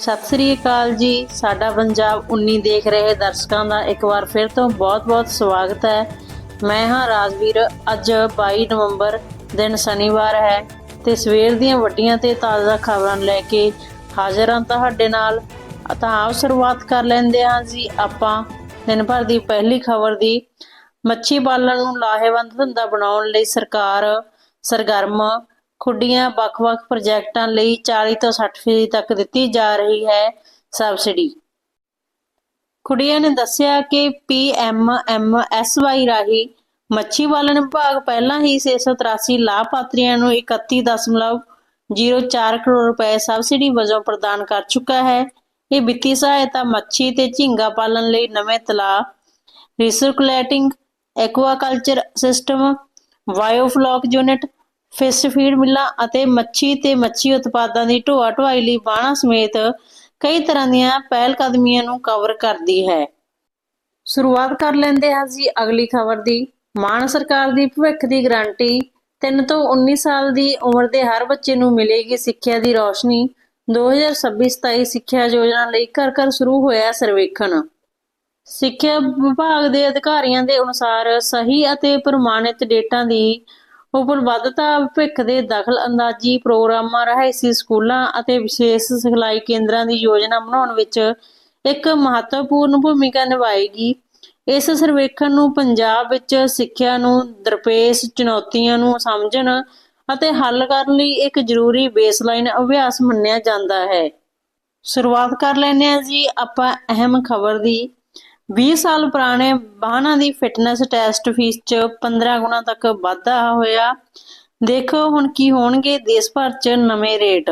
ਸਤਿ ਸ੍ਰੀ ਅਕਾਲ ਜੀ। ਸਾਡਾ ਪੰਜਾਬ 19 ਦੇਖ ਰਹੇ ਦਰਸ਼ਕਾਂ ਦਾ ਇੱਕ ਵਾਰ ਫਿਰ ਤੋਂ ਬਹੁਤ-ਬਹੁਤ ਸਵਾਗਤ ਹੈ। ਮੈਂ ਹਾਂ ਰਾਜਵੀਰ। ਅੱਜ 22 ਨਵੰਬਰ ਦਿਨ ਸ਼ਨੀਵਾਰ ਹੈ ਤੇ ਸਵੇਰ ਦੀਆਂ ਵੱਡੀਆਂ ਤੇ ਤਾਜ਼ਾ ਖਬਰਾਂ ਲੈ ਕੇ ਹਾਜ਼ਰ ਹਾਂ ਤੁਹਾਡੇ ਨਾਲ। ਤਾਂ ਆਓ ਸ਼ੁਰੂਆਤ ਕਰ ਲੈਂਦੇ ਹਾਂ ਜੀ। ਆਪਾਂ ਦਿਨ ਭਰ ਦੀ ਪਹਿਲੀ ਖਬਰ ਦੀ। ਮੱਛੀ ਪਾਲਣ ਨੂੰ ਲਾਹੇਵੰਦ ਧੰਦਾ ਬਣਾਉਣ ਲਈ ਸਰਕਾਰ ਸਰਗਰਮ ਖੁੱਡੀਆਂ ਵੱਖ-ਵੱਖ ਪ੍ਰੋਜੈਕਟਾਂ ਲਈ 40 ਤੋਂ 60% ਤੱਕ ਦਿੱਤੀ ਜਾ ਰਹੀ ਹੈ ਸਬਸਿਡੀ। ਖੁੱਡੀਆਂ ਨੇ ਦੱਸਿਆ ਕਿ PMMSY ਰਾਹੀਂ ਮੱਛੀ ਪਾਲਣ ਵਿਭਾਗ ਪਹਿਲਾਂ ਹੀ 683 ਲਾਭਪਾਤਰੀਆਂ ਨੂੰ 31.04 ਕਰੋੜ ਰੁਪਏ ਸਬਸਿਡੀ ਵਜੋਂ ਪ੍ਰਦਾਨ ਕਰ ਚੁੱਕਾ ਹੈ। ਇਹ ਵਿੱਤੀ ਸਹਾਇਤਾ ਮੱਛੀ ਤੇ ਝੀਂਗਾ ਪਾਲਣ ਲਈ ਨਵੇਂ ਤਲਾਅ, recirculating aquaculture system, biofloc unit fish feed ਮਿੱਲਾਂ ਅਤੇ ਮੱਛੀ ਤੇ ਮੱਛੀ ਉਤਪਾਦਾਂ ਦੀ ਢੋਆ ਢੁਆਈ ਲਈ ਬਾਣਾ ਸਮੇਤ ਕਈ ਤਰ੍ਹਾਂ ਦੀਆਂ ਪਹਿਲ ਕਦਮੀਆਂ ਨੂੰ ਕਵਰ ਕਰਦੀ ਹੈ। ਸ਼ੁਰੂਆਤ ਕਰ ਲੈਂਦੇ ਹਾਂ ਜੀ ਅਗਲੀ ਖਬਰ ਦੀ। ਮਾਨ ਸਰਕਾਰ ਦੀ ਭਵਿੱਖ ਦੀ ਗਾਰੰਟੀ। 3 ਤੋਂ 19 ਸਾਲ ਦੀ ਉਮਰ ਦੇ ਹਰ ਬੱਚੇ ਨੂੰ ਮਿਲੇਗੀ ਸਿੱਖਿਆ ਦੀ ਰੌਸ਼ਨੀ। 2026-27 ਸਿੱਖਿਆ ਯੋਜਨਾ ਲਈ ਘਰ ਘਰ ਸ਼ੁਰੂ ਹੋਇਆ ਸਰਵੇਖਣ। ਸਿੱਖਿਆ ਵਿਭਾਗ ਦੇ ਅਧਿਕਾਰੀਆਂ ਦੇ ਅਨੁਸਾਰ ਸਹੀ ਅਤੇ ਪ੍ਰਮਾਣਿਤ ਡੇਟਾ ਦੀ ਉਪਲਬਧਤਾ ਭਵਿੱਖ ਦੇ ਦਖਲ ਅੰਦਾਜ਼ੀ ਪ੍ਰੋਗਰਾਮਾਂ ਰਹਾਇਸੀ ਸਕੂਲਾਂ ਅਤੇ ਵਿਸ਼ੇਸ਼ ਸਿਖਲਾਈ ਕੇਂਦਰਾਂ ਦੀ ਯੋਜਨਾ ਬਣਾਉਣ ਵਿੱਚ ਇੱਕ ਮਹੱਤਵਪੂਰਨ ਭੂਮਿਕਾ ਨਿਭਾਏਗੀ। ਇਸ ਸਰਵੇਖਣ ਨੂੰ ਪੰਜਾਬ ਵਿੱਚ ਸਿੱਖਿਆ ਨੂੰ ਦਰਪੇਸ਼ ਚੁਣੌਤੀਆਂ ਨੂੰ ਸਮਝਣ ਅਤੇ ਹੱਲ ਕਰਨ ਲਈ ਇੱਕ ਜ਼ਰੂਰੀ ਬੇਸਲਾਈਨ ਅਭਿਆਸ ਮੰਨਿਆ ਜਾਂਦਾ ਹੈ। ਸ਼ੁਰੂਆਤ ਕਰ ਲੈਂਦੇ ਹਾਂ ਜੀ ਆਪਾਂ ਅਹਿਮ ਖਬਰ ਦੀ। 20 ਸਾਲ ਪੁਰਾਣੇ ਵਾਹਨਾਂ ਦੀ ਫਿਟਨੈਸ ਟੈਸਟ ਫੀਸ 'ਚ 15 ਗੁਣਾ ਤੱਕ ਵਾਧਾ ਹੋਇਆ। ਦੇਖੋ ਹੁਣ ਕੀ ਹੋਣਗੇ ਦੇਸ਼ ਭਰ 'ਚ ਨਵੇਂ ਰੇਟ।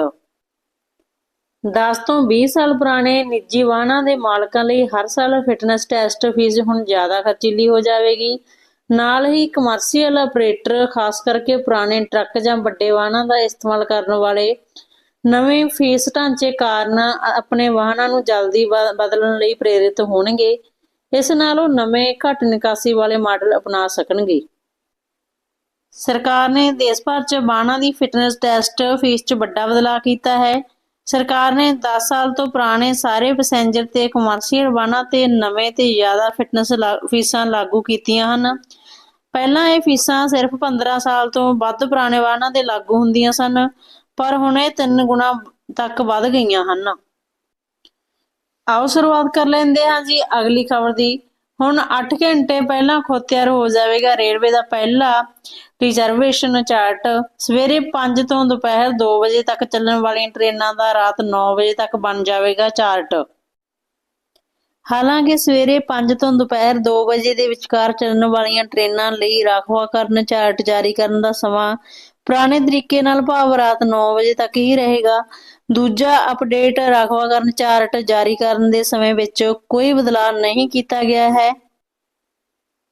10 ਤੋਂ 20 ਸਾਲ ਪੁਰਾਣੇ ਨਿੱਜੀ ਵਾਹਨਾਂ ਦੇ ਮਾਲਕਾਂ ਲਈ ਹਰ ਸਾਲ ਫਿਟਨੈਸ ਟੈਸਟ ਫੀਸ ਹੁਣ ਜ਼ਿਆਦਾ ਖਰਚੀਲੀ ਹੋ ਜਾਵੇਗੀ। ਨਾਲ ਹੀ ਕਮਰਸ਼ੀਅਲ ਆਪਰੇਟਰ ਖਾਸ ਕਰਕੇ ਪੁਰਾਣੇ ਟਰੱਕ ਜਾਂ ਵੱਡੇ ਵਾਹਨਾਂ ਦਾ ਇਸਤੇਮਾਲ ਕਰਨ ਵਾਲੇ ਨਵੇਂ ਫੀਸ ਢਾਂਚੇ ਕਾਰਨ ਆਪਣੇ ਵਾਹਨਾਂ ਨੂੰ ਜਲਦੀ ਬ- ਬਦਲਣ ਲਈ ਪ੍ਰੇਰਿਤ ਹੋਣਗੇ। ਇਸ ਨਾਲ ਉਹ ਨਵੇਂ ਘੱਟ ਨਿਕਾਸੀ ਵਾਲੇ ਮਾਡਲ ਅਪਣਾ ਸਕਣਗੇ। ਸਰਕਾਰ ਨੇ ਦੇਸ਼ ਭਰ 'ਚ ਵਾਹਨਾਂ ਦੀ ਫਿਟਨੈਸ ਟੈਸਟ ਫੀਸ 'ਚ ਵੱਡਾ ਬਦਲਾਅ ਕੀਤਾ ਹੈ। ਸਰਕਾਰ ਨੇ 10 ਸਾਲ ਤੋਂ ਪੁਰਾਣੇ ਸਾਰੇ ਪੈਸੇਂਜਰ ਤੇ ਕਮਰਸ਼ੀਅਲ ਵਾਹਨਾਂ ਤੇ ਨਵੇਂ ਤੇ ਜ਼ਿਆਦਾ ਫਿਟਨੈਸ ਲਾ- ਫੀਸਾਂ ਲਾਗੂ ਕੀਤੀਆਂ ਹਨ। ਪਹਿਲਾਂ ਇਹ ਫੀਸਾਂ ਸਿਰਫ 15 ਸਾਲ ਤੋਂ ਵੱਧ ਪੁਰਾਣੇ ਵਾਹਨਾਂ ਤੇ ਲਾਗੂ ਹੁੰਦੀਆਂ ਸਨ, ਪਰ ਹੁਣ ਇਹ 3 ਗੁਣਾ ਤੱਕ ਵੱਧ ਗਈਆਂ ਹਨ। ਆਓ ਸ਼ੁਰੂਆਤ ਕਰ ਲੈਂਦੇ ਹਾਂ ਜੀ ਅਗਲੀ ਖਬਰ ਦੀ। ਹੁਣ 8 ਘੰਟੇ ਪਹਿਲਾਂ ਖੋਤਿਆਰ ਹੋ ਜਾਵੇਗਾ ਰੇਲਵੇ ਦਾ ਪਹਿਲਾ ਰਿਜ਼ਰਵੇਸ਼ਨ ਚਾਰਟ ਸਵੇਰੇ 5 ਤੋਂ ਦੁਪਹਿਰ 2 ਵਜੇ ਤੱਕ ਚੱਲਣ ਵਾਲੀਆਂ ਟ੍ਰੇਨਾਂ ਦਾ ਰਾਤ 9 ਵਜੇ ਤੱਕ ਬਣ ਜਾਵੇਗਾ ਚਾਰਟ ਹਾਲਾਂਕਿ ਸਵੇਰੇ 5 ਤੋਂ ਦੁਪਹਿਰ 2 ਵਜੇ ਦੇ ਵਿਚਕਾਰ ਚੱਲਣ ਵਾਲੀਆਂ ਟ੍ਰੇਨਾਂ ਲਈ ਰਾਖਵਾਂਕਰਨ ਚਾਰਟ ਜਾਰੀ ਕਰਨ ਦਾ ਸਮਾਂ ਪੁਰਾਣੇ ਤਰੀਕੇ ਨਾਲ ਭਾਵ ਰਾਤ 9 ਵਜੇ ਤੱਕ ਹੀ ਰਹੇਗਾ। ਦੂਜਾ ਅਪਡੇਟ ਰਾਖਵਾਂਕਰਨ ਚਾਰਟ ਜਾਰੀ ਕਰਨ ਦੇ ਸਮੇਂ ਵਿੱਚ ਕੋਈ ਬਦਲਾਅ ਨਹੀਂ ਕੀਤਾ ਗਿਆ ਹੈ।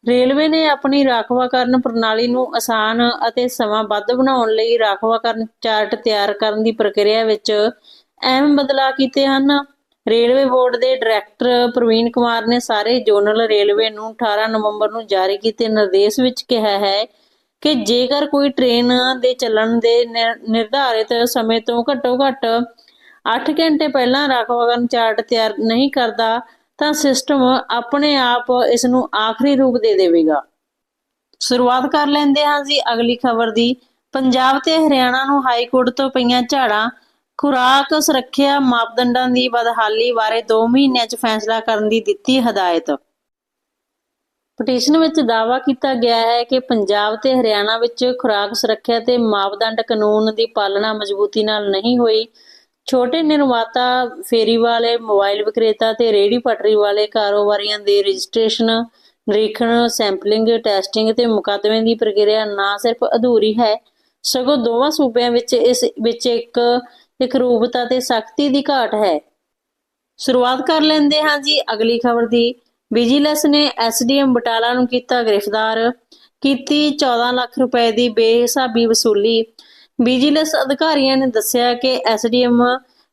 ਰੇਲਵੇ ਨੇ ਆਪਣੀ ਰਾਖਵਾਂਕਰਨ ਪ੍ਰਣਾਲੀ ਨੂੰ ਆਸਾਨ ਅਤੇ ਸਮਾਂਬੱਧ ਬਣਾਉਣ ਲਈ ਰਾਖਵਾਂਕਰਨ ਚਾਰਟ ਤਿਆਰ ਕਰਨ ਦੀ ਪ੍ਰਕਿਰਿਆ ਵਿੱਚ ਅਹਿਮ ਬਦਲਾਅ ਕੀਤੇ ਹਨ। ਰੇਲਵੇ ਬੋਰਡ ਦੇ ਡਾਇਰੈਕਟਰ ਪ੍ਰਵੀਨ ਕੁਮਾਰ ਨੇ ਸਾਰੇ ਜ਼ੋਨਲ ਰੇਲਵੇ ਨੂੰ 18 ਨਵੰਬਰ ਨੂੰ ਜਾਰੀ ਕੀਤੇ ਨਿਰਦੇਸ਼ ਵਿੱਚ ਕਿਹਾ ਹੈ ਕਿ ਜੇਕਰ ਕੋਈ ਟ੍ਰੇਨ ਦੇ ਚੱਲਣ ਦੇ ਨਿਰ- ਨਿਰਧਾਰਿਤ ਸਮੇਂ ਤੋਂ ਘੱਟੋ ਘੱਟ 8 ਘੰਟੇ ਪਹਿਲਾਂ ਰਾਖਵਾਂਕਰਨ ਚਾਰਟ ਤਿਆਰ ਨਹੀਂ ਕਰਦਾ, ਤਾਂ ਸਿਸਟਮ ਆਪਣੇ ਆਪ ਇਸ ਨੂੰ ਆਖਰੀ ਰੂਪ ਦੇ ਦੇਵੇਗਾ। ਸ਼ੁਰੂਆਤ ਕਰ ਲੈਂਦੇ ਹਾਂ ਜੀ ਅਗਲੀ ਖਬਰ ਦੀ। ਪੰਜਾਬ ਤੇ ਹਰਿਆਣਾ ਨੂੰ ਹਾਈ ਕੋਰਟ ਤੋਂ ਪਈਆਂ ਝਾੜਾਂ ਖੁਰਾਕ ਸੁਰੱਖਿਆ ਮਾਪਦੰਡਾਂ ਦੀ ਬਦਹਾਲੀ ਬਾਰੇ 2 ਮਹੀਨਿਆਂ 'ਚ ਫੈਸਲਾ ਕਰਨ ਦੀ ਦਿੱਤੀ ਹਦਾਇਤ। ਪਟੀਸ਼ਨ ਵਿੱਚ ਦਾਅਵਾ ਕੀਤਾ ਗਿਆ ਹੈ ਕਿ ਪੰਜਾਬ ਤੇ ਹਰਿਆਣਾ ਵਿੱਚ ਖੁਰਾਕ ਸੁਰੱਖਿਆ ਤੇ ਮਾਪਦੰਡ ਕਾਨੂੰਨ ਦੀ ਪਾਲਣਾ ਮਜ਼ਬੂਤੀ ਨਾਲ ਨਹੀਂ ਹੋਈ। ਛੋਟੇ ਨਿਰਮਾਤਾ ਫੇਰੀ ਵਾਲੇ, ਮੋਬਾਈਲ ਵਿਕਰੇਤਾ ਤੇ ਰੇਹੜੀ ਪਟਰੀ ਵਾਲੇ ਕਾਰੋਬਾਰੀਆਂ ਦੇ ਰਜਿਸਟ੍ਰੇਸ਼ਨ, ਨਿਰੀਖਣ, ਸੈਂਪਲਿੰਗ, ਟੈਸਟਿੰਗ ਤੇ ਮੁਕੱਦਮੇ ਦੀ ਪ੍ਰਕਿਰਿਆ ਨਾ ਸਿਰਫ ਅਧੂਰੀ ਹੈ, ਸਗੋਂ ਦੋਵਾਂ ਸੂਬਿਆਂ ਵਿੱਚ ਇਸ ਵਿੱਚ ਇੱਕ ਇਕਰੂਪਤਾ ਤੇ ਸਖਤੀ ਦੀ ਘਾਟ ਹੈ। ਸ਼ੁਰੂਆਤ ਕਰ ਲੈਂਦੇ ਹਾਂ ਜੀ ਅਗਲੀ ਖਬਰ ਦੀ। ਵਿਜੀਲੈਂਸ ਨੇ ਐਸਡੀਐਮ ਬਟਾਲਾ ਨੂੰ ਕੀਤਾ ਗ੍ਰਿਫਤਾਰ। ਕੀਤੀ 14 ਲੱਖ ਰੁਪਏ ਦੀ ਬੇਹਿਸਾਬੀ ਵਸੂਲੀ। ਵਿਜੀਲੈਂਸ ਅਧਿਕਾਰੀਆਂ ਨੇ ਦੱਸਿਆ ਕਿ SDM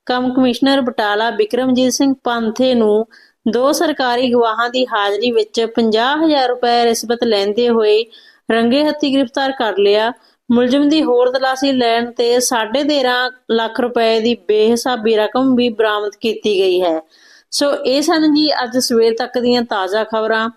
cum commissioner Batala Vikramjit Singh Panthe ਨੂੰ ਦੋ ਸਰਕਾਰੀ ਗਵਾਹਾਂ ਦੀ ਹਾਜ਼ਰੀ ਵਿੱਚ 50000 ਰੁਪਏ ਰਿਸ਼ਵਤ ਲੈਂਦੇ ਹੋਏ ਰੰਗੇ ਹੱਥੀ ਗ੍ਰਿਫਤਾਰ ਕਰ ਲਿਆ। ਮੁਲਜ਼ਮ ਦੀ ਹੋਰ ਤਲਾਸ਼ੀ ਲੈਣ ਤੇ 13.5 ਲੱਖ ਰੁਪਏ ਦੀ ਬੇਹਿਸਾਬੀ ਰਕਮ ਵੀ ਬਰਾਮਦ ਕੀਤੀ ਗਈ ਹੈ। ਸੋ ਇਹ ਸਨ ਜੀ ਅੱਜ ਸਵੇਰ ਤੱਕ ਦੀਆਂ ਤਾਜ਼ਾ ਖਬਰਾਂ।